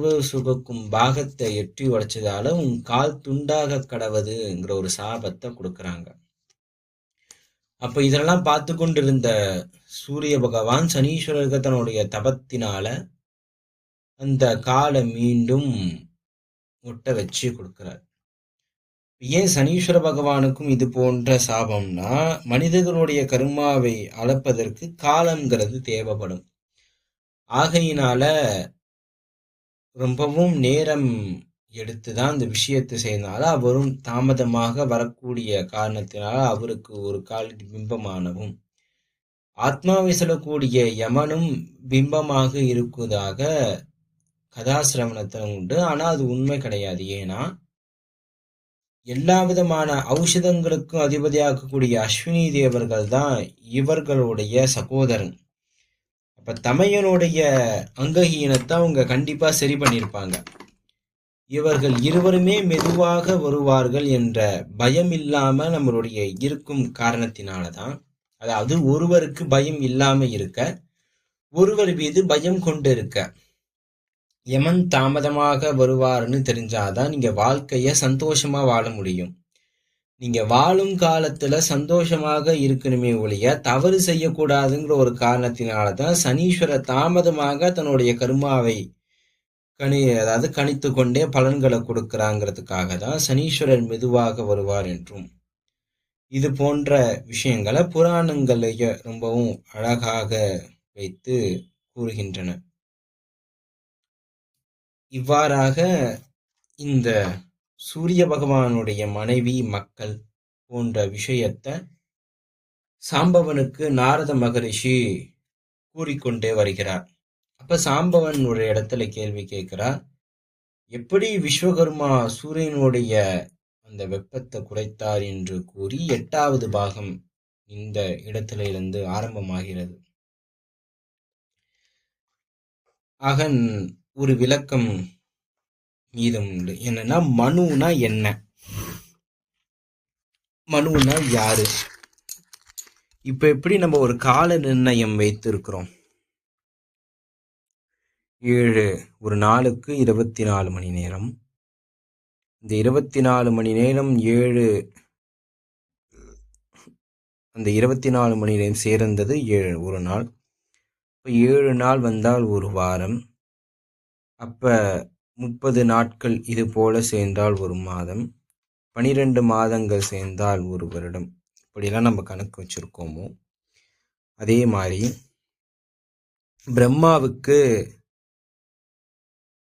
உறவு சுகக்கும் பாகத்தை எட்டி உடைச்சதால உன் கால் துண்டாக கடவுதுங்கிற ஒரு சாபத்தை கொடுக்குறாங்க. அப்ப இதெல்லாம் பார்த்து கொண்டிருந்த சூரிய பகவான் சனீஸ்வரருக்கு தன்னுடைய தபத்தினால அந்த காலை மீண்டும் ஒட்ட வச்சு கொடுக்குறார். ஏன் சனீஸ்வர பகவானுக்கும் இது போன்ற சாபம்னா மனிதர்களுடைய கருமாவை அளப்பதற்கு காலம்ங்கிறது தேவைப்படும். ஆகையினால ரொம்பவும் நேரம் எடுத்து தான் இந்த விஷயத்தை செய்தனால அவரும் தாமதமாக வரக்கூடிய காரணத்தினால அவருக்கு ஒரு கால் பிம்பமானவும் ஆத்மாவை சொல்லக்கூடிய யமனும் பிம்பமாக இருக்குவதாக கதாசிரவணத்தை உண்டு. ஆனால் அது உண்மை கிடையாது. ஏன்னா எல்லா விதமான ஔஷதங்களுக்கும் அதிபதியாகக்கூடிய அஸ்வினி தேவர்கள் தான் இவர்களுடைய சகோதரன். அப்போ தமையனுடைய அங்கஹீனத்தை அவங்க கண்டிப்பாக சரி பண்ணியிருப்பாங்க. இவர்கள் இருவருமே மெதுவாக வருவார்கள் என்ற பயம் இல்லாமல் நம்மளுடைய இருக்கும் காரணத்தினாலதான். அதாவது ஒருவருக்கு பயம் இல்லாமல் இருக்க ஒருவர் மீது பயம் கொண்டு இருக்க யமன் தாமதமாக வருவார்னு தெரிஞ்சாதான் நீங்கள் வாழ்க்கையை சந்தோஷமாக வாழ முடியும். நீங்க வாழும் காலத்துல சந்தோஷமாக இருக்கணுமே ஒழிய தவறு செய்யக்கூடாதுங்கிற ஒரு காரணத்தினாலதான் சனீஸ்வர தாமதமாக தன்னுடைய கருமாவை கணி அதாவது கணித்து கொண்டே பலன்களை கொடுக்கிறாங்கிறதுக்காக தான் சனீஸ்வரர் மெதுவாக வருவார் என்றும். இது போன்ற விஷயங்களை புராணங்களைய ரொம்பவும் அழகாக வைத்து கூறுகின்றன. இவ்வாறாக இந்த சூரிய பகவானுடைய மனைவி மக்கள் போன்ற விஷயத்த சாம்பவனுக்கு நாரத மகரிஷி கூறிக்கொண்டே வருகிறார். அப்ப சாம்பவன் ஒரு இடத்துல கேள்வி கேட்கிறார். எப்படி விஸ்வகர்மா சூரியனுடைய அந்த வெப்பத்தை குறைத்தார் என்று கூறி எட்டாவது பாகம் இந்த இடத்துல இருந்து ஆரம்பமாகிறது. அகன் ஒரு விளக்கம் மீதம் உண்டு. என்னன்னா மனுனா என்ன? மனுனா யாரு? இப்ப எப்படி நம்ம ஒரு கால நிர்ணயம் வைத்திருக்கிறோம்? ஏழு ஒரு நாளுக்கு இருபத்தி நாலு மணி நேரம். இந்த இருபத்தி நாலு மணி நேரம் ஏழு அந்த இருபத்தி நாலு மணி நேரம் சேர்ந்தது ஏழு ஒரு நாள். இப்போ ஏழு நாள் வந்தால் ஒரு வாரம். அப்போ முப்பது நாட்கள் இது போல சேர்ந்தால் ஒரு மாதம் பனிரெண்டு மாதங்கள் சேர்ந்தால் ஒரு வருடம். இப்படிலாம் நம்ம கணக்கு வச்சுருக்கோமோ? அதே மாதிரி பிரம்மாவுக்கு